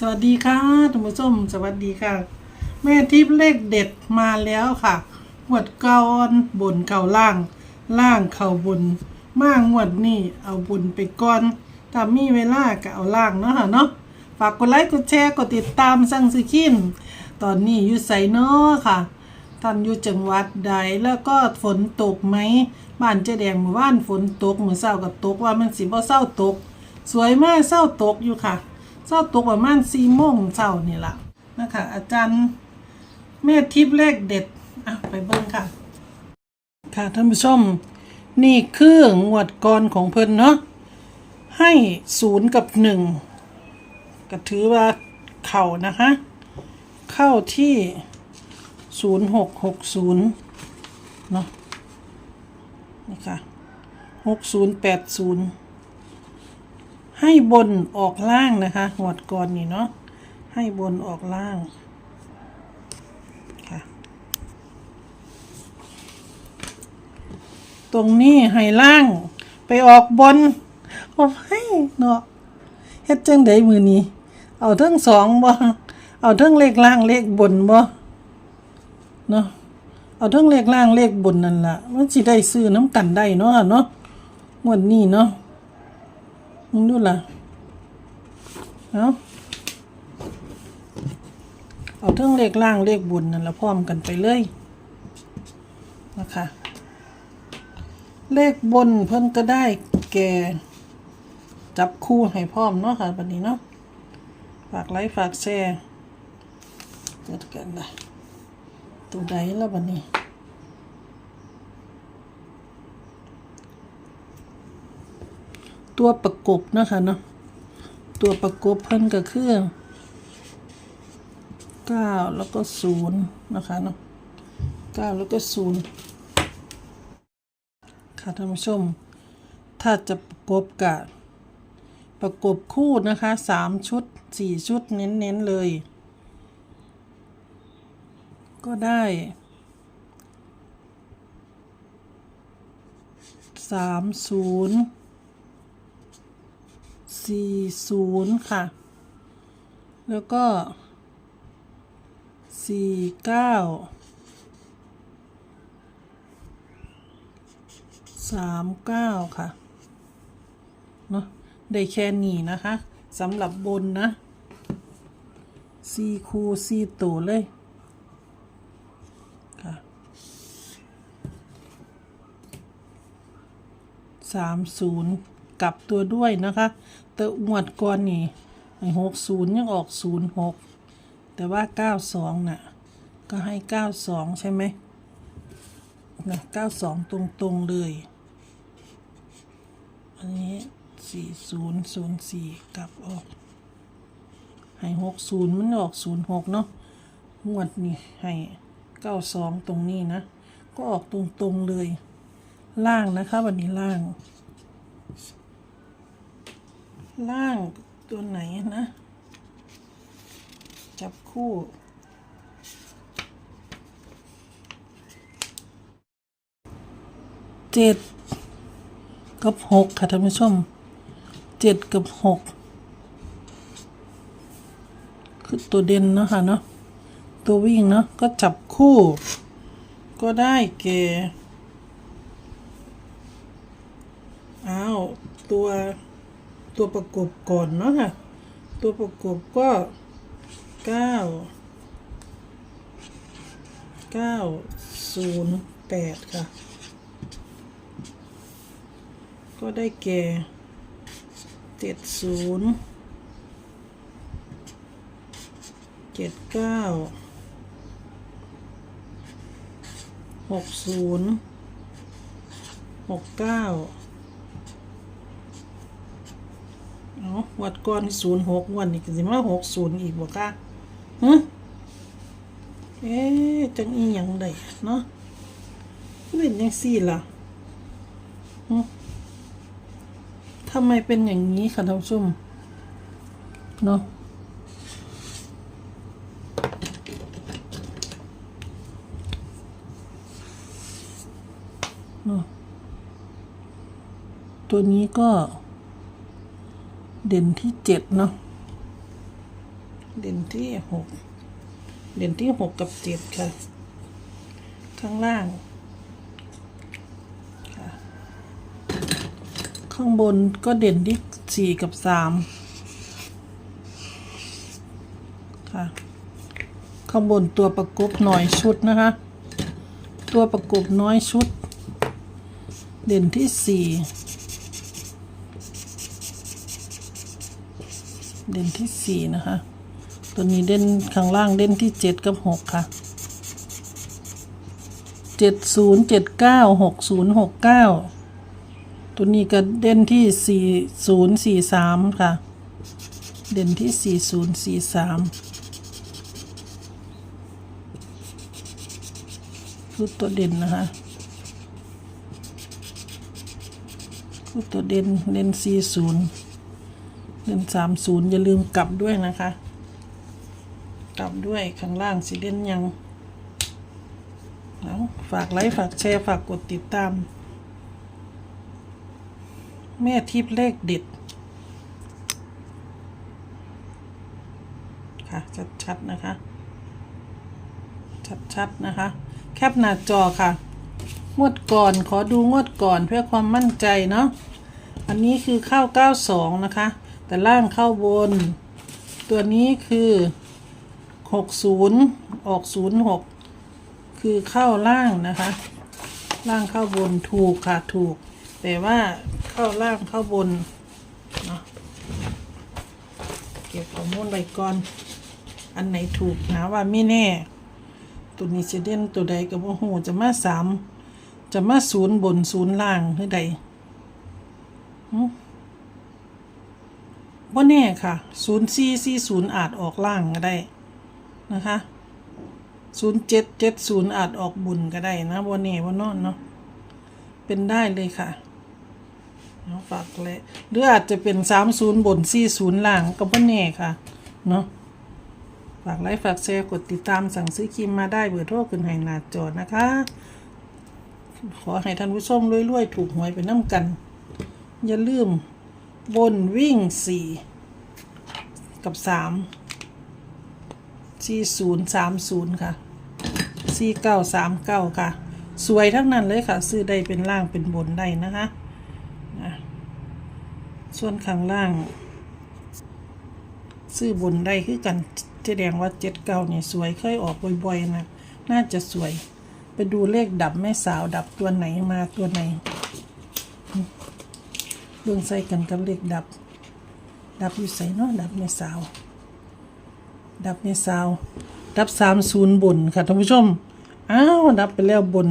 สวัสดีค่ะท่านผู้ชมสวัสดีค่ะ แม่ทิพย์เลขเด็ดมาแล้วค่ะงวดเก่าบนเข่าล่าง ล่างเข่าบนมางวดนี่เอาบุญไปก่อนถ้ามีเวลาก็เอาล่างเนาะค่ะเนาะฝากกดไลค์กดแชร์กดติดตามสั่งสิคินตอนนี้อยู่ไสเนาะค่ะท่านอยู่จังหวัดใดแล้วก็ฝนตกไหมบ้านเจ๊แดงหมู่บ้านฝนตกหมื้อเช้าก็ตกว่ามันสิบ่เช้าตก สวยมากเช้าตกอยู่ค่ะ เช้าตกประมาณ4โมงเช้านี่ล่ะนะคะ อาจารย์แม่ทิพย์เลขเด็ดอะไปเบิ่งค่ะ ค่ะท่านผู้ชม นี่คืองวดก่อนของเพิ่นเนาะให้ศูนย์กับหนึ่งก็ถือว่าเข่านะคะ เข้าที่ศูนย์หกหกศูนย์เนาะนี่ค่ะหกศูนย์แปดศูนย์ ให้บนออกล่างนะคะหวดก่อนนี่เนาะให้บนออกล่างค่ะตรงนี้ให้ล่างไปออกบนโอ้ยเนาะเฮ็ดจังไดมือนี้ เอาทั้งสองบ่เอาทั้งเลขล่างเลขบนบ่เนาะเอาทั้งเลขล่างเลขบนนั่นละมันสิได้ซื้อน้ำกันได้เนาะเนาะงวดนี้เนาะ มึงดูล่ะเอาเอาทั้งเลขล่างเลขบนนั่นละพร้อมกันไปเลยนะคะ เลขบนเพิ่นก็ได้แก่จับคู่ให้พร้อมเนาะค่ะบัดนี้เนาะฝากไลค์ฝากแชร์เกิดกันได้ตัวใดแล้วบัดนี้ ตัวประกบนะคะเนาะตัวประกบเพิ่นก็คือเก้าแล้วก็ศูนย์นะคะเนาะเก้าแล้วก็ศูนย์ค่ะท่านผู้ชม ถ้าจะประกบกับประกบคู่นะคะสามชุดสี่ชุดเน้นๆเลย ก็ได้สามศูนย์ สี่ศูนย์ค่ะ แล้วก็สี่เก้าสามเก้าค่ะ เนาะได้แค่นี้นะคะสำหรับบนนะสี่คูสี่ตัวเลยค่ะสามศูนย์ กลับตัวด้วยนะคะแต่อวดก่อนนี่หกศูนย์ยังออกศูนย์หกแต่ว่าเก้าสองน่ะ ก็ให้เก้าสองใช่ไหมนะเก้าสองตรงๆเลย อันนี้สี่ศูนย์ศูนย์สี่กลับออก ให้หกศูนย์มันออกศูนย์หกเนาะงวดนี่ให้เก้าสองตรงนี้นะ ก็ออกตรงๆเลย ล่างนะคะวันนี้ล่าง ล่างตัวไหนนะ จับคู่เจ็ดกับหกค่ะท่านผู้ชมเจ็ดกับหกคือตัวเด่นเนาะค่ะเนาะตัววิ่งเนาะก็จับคู่ ก็ได้แก่อ้าวตัว ตัวประกบก่อนเนาะค่ะ ตัวประกบก็เก้าเก้าศูนย์แปดค่ะ ก็ได้แก่เจ็ดศูนย์เจ็ดเก้าหกศูนย์หกเก้า วัดก่อนศูนย์หกวันนี้ก็สิมาหกศูนย์อีกบ่ค่ะฮะเอ๊ะจังอีหยังได้เนาะเป็นยังสี่ล่ะฮะทำไมเป็นอย่างนี้ค่ะท่านผู้ชมเนาะตัวนี้ก็ เด่นที่เจ็ดเนาะเด่นที่หกเด่นที่หกกับเจ็ดค่ะ ข้างล่างค่ะข้างบนก็เด่นที่สี่กับสามค่ะ ข้างบนตัวประกบหน่อยชุดนะคะ ตัวประกบน้อยชุด เด่นที่สี่ เด่นที่สี่นะคะ ตัวนี้เด่นข้างล่างเด่นที่เจ็ดกับหกค่ะเจ็ดศูนย์เจ็ดเก้าหกศูนย์หกเก้าตัวนี้ก็เด่นที่สี่ศูนย์สี่สามค่ะ เด่นที่สี่ศูนย์สี่สามคือตัวเด่นนะคะคือตัวเด่นเด่นสี่ศูนย์ เด่นสามศูนย์อย่าลืมกลับด้วยนะคะ กลับด้วยข้างล่างสีเด่นยังเอาฝากไลค์ฝากแชร์ฝากกดติดตาม แม่ทิพย์เลขเด็ดค่ะชัดๆนะคะ ชัดๆนะคะ แคปหน้าจอค่ะ งวดก่อนขอดูงวดก่อนเพื่อความมั่นใจเนาะอันนี้คือเข้า92 นะคะ แต่ล่างเข้าบน ตัวนี้คือ60ออก06คือเข้าล่างนะคะ ล่างเข้าบนถูกค่ะถูก แต่ว่าเข้าล่างเข้าบนเนาะเก็บข้อมูลไว้ก่อน อันไหนถูกหาว่าไม่แน่ ตัวนี้จะเด่นตัวใดกับว่าหูจะมาสามจะมาศูนย์บนศูนย์ล่างหรือใด ว่าแน่ค่ะศูนย์สี่สี่ศูนย์อาจออกล่างก็ได้นะคะศูนย์เจ็ดเจ็ดศูนย์อาจออกบุญก็ได้นะว่าแน่ว่านอนเนาะเป็นได้เลยค่ะเนาะฝากเลยหรืออาจจะเป็นสามศูนย์บนสี่ศูนย์ล่างก็ว่าแน่ค่ะเนาะฝากไลค์ฝากแชร์กดติดตามสั่งซื้อครีมมาได้เบอร์โทรขึ้นให้หน้าจอนะคะ ขอให้ท่านผู้ชมรวยๆ ถูกหวยไปน้ำกัน อย่าลืม บนวิ่งสี่กับสามสี่ศูนย์สามศูนย์ค่ะสี่เก้าสามเก้าค่ะ สวยทั้งนั้นเลยค่ะ ซื้อได้เป็นล่างเป็นบนได้นะคะส่วนข้างล่าง ซื้อบนได้คือกันแสดงว่าเจ็ดเก้าเนี่ยสวยเคยออกบ่อยๆนะน่าจะสวย ไปดูเลขดับแม่สาวดับตัวไหนมาตัวไหน เบิ่งใส่กันกับเลขดับ ดับอยู่ใส่เนาะดับแม่สาว ดับแม่สาว ดับสามศูนย์บนค่ะท่านผู้ชม อ้าว ดับไปแล้วบน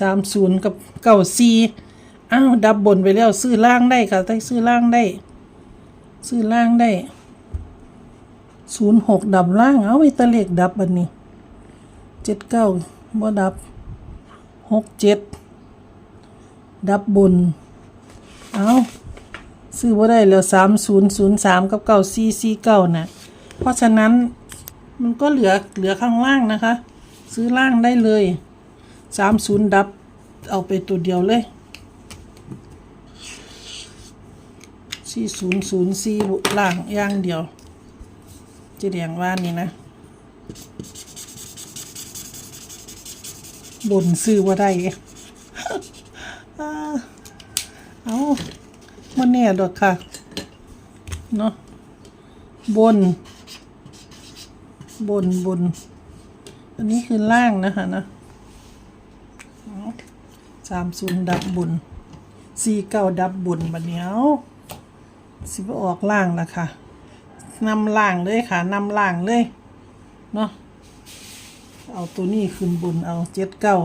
สามศูนย์กับเก้าสี่อ้าว ดับบนไปแล้วซื้อล่างได้ค่ะได้ซื้อล่างได้ ซื้อล่างได้ศูนย์หกดับล่าง เอาไว้ตะเลขดับบันนี้เจ็ดเก้าบ่ดับหกเจ็ดดับบน เอาซื้อบ่ได้แล้วสามศูนย์ศูนย์สามกับเก้าสี่สี่เก้านะเพราะฉะนั้นมันก็เหลือเหลือข้างล่างนะคะ ซื้อล่างได้เลยสามศูนย์ดับเอาไปตัวเดียวเลยสี่ศูนย์ศูนย์สี่ล่างย่างเดียวจะเรียงว่านี่นะบนซื้อว่าได้ อ่า เอามันเนี่ยดอกค่ะ เนาะบน บนบน อันนี้คือล่างนะคะนะสามศูนย์ดับบนสี่เก้าดับบนบัดเนี้ยเอาสิบออกล่างละค่ะนำล่างเลยค่ะนำล่างเลย เนาะเอาตัวนี้ขึ้นบนเอาเจ็ดเก้า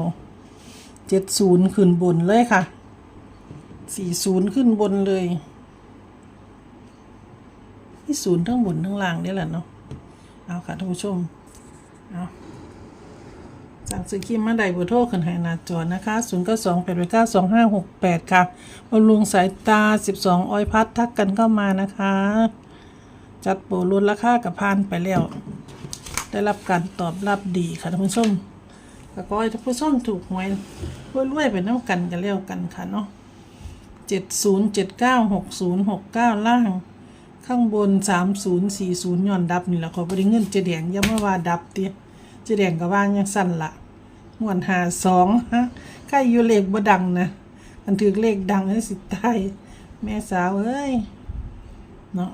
เจ็ดศูนย์ขึ้นบนเลยค่ะ สี่ศูนย์ขึ้นบนเลยนี่ศูนย์ทั้งบนทั้งล่างนี่แหละเนาะเอาค่ะท่านผู้ชมเอาสั่งซื้อครีมมาได้เบอร์โทรขึ้นให้หน้าจอนะคะ0 9 2 8 9 2 5 6 8 ค่ะบำรุงสายตา 12 ออยพัดทักกันเข้ามานะคะ จัดโปรลดราคากับพานไปแล้ว ได้รับการตอบรับดีค่ะท่านผู้ชมแล้วก็ท่านผู้ชมถูกหวยรวยๆไปน้ำกันกันแล้วกันค่ะเนาะ เจ็ดศูนย์เจ็ดเก้าหกศูนย์หกเก้าล่าง ข้างบนสามศูนย์สี่ศูนย์ย้อนดับนี่แหละขอบ่ได้เงินเจแดงย่ามาว่าดับเตี้ยเจแดงก็ว่างยังสั่นละงวนหาสองฮะใครอยู่เลขบ่ดังนะอันถือเลขดังให้สิตายแม่สาวเอ้ยเนาะ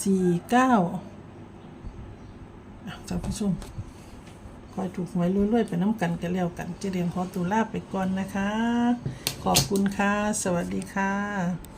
สี่เก้าอะท่านผู้ชม คอยถูกหวยรวยๆไปน้ำกันกันแล้วกันเจเดงขอตัวลาไปก่อนนะคะ ขอบคุณค่ะ สวัสดีค่ะ